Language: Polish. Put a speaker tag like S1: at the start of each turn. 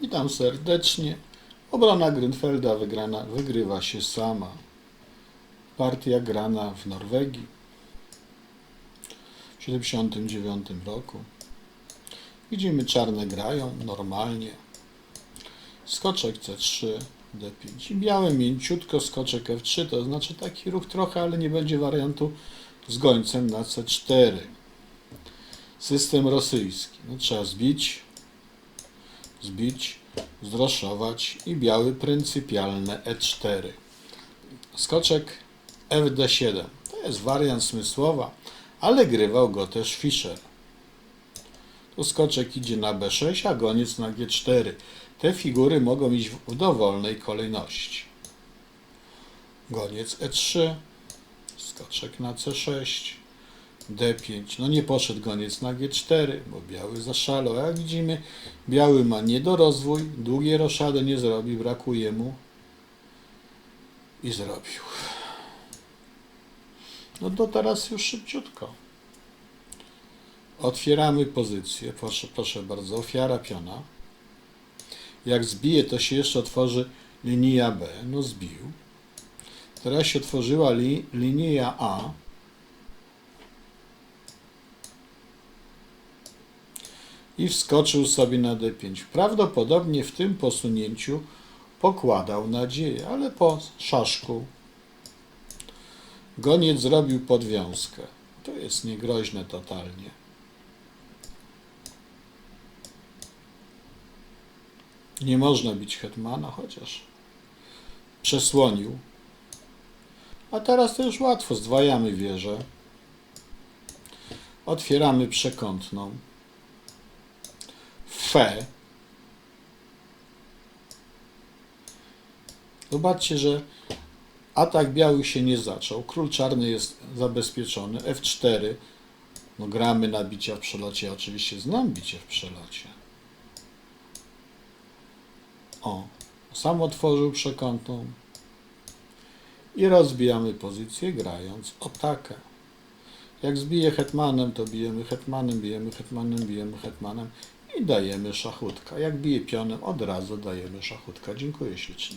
S1: Witam serdecznie. Obrona Grünfelda wygrana, wygrywa się sama. Partia grana w Norwegii w 1979 roku. Widzimy czarne grają normalnie. Skoczek C3, D5 i białe mięciutko skoczek F3, to znaczy taki ruch trochę, ale nie będzie wariantu z gońcem na C4. System rosyjski. No, trzeba zbić, zbić, zdroszować i biały pryncypialne E4. Skoczek FD7. To jest wariant smysłowa, ale grywał go też Fischer. Tu skoczek idzie na B6, a goniec na G4. Te figury mogą iść w dowolnej kolejności. Goniec E3, skoczek na C6, D5. No nie poszedł goniec na G4, bo biały zaszalał. Jak widzimy, biały ma niedorozwój, długie roszady nie zrobi, brakuje mu i zrobił. No to teraz już szybciutko. Otwieramy pozycję. Proszę, proszę bardzo, ofiara piona. Jak zbije, to się jeszcze otworzy linia B. No zbił. Teraz się otworzyła li, linia A. I wskoczył sobie na D5. Prawdopodobnie w tym posunięciu pokładał nadzieję, ale po szaszku goniec zrobił podwiązkę. To jest niegroźne totalnie. Nie można bić hetmana, chociaż przesłonił. A teraz to już łatwo, zdwajamy wieżę. Otwieramy przekątną. Fe. Zobaczcie, że atak biały się nie zaczął. Król czarny jest zabezpieczony. F4. No gramy na bicia w przelocie. Oczywiście znam bicie w przelocie. O, sam otworzył przekątną. I rozbijamy pozycję grając o takę. Jak zbije hetmanem, to bijemy hetmanem, bijemy hetmanem, bijemy hetmanem i dajemy szachutka. Jak bije pionem, od razu dajemy szachutka. Dziękuję ślicznie.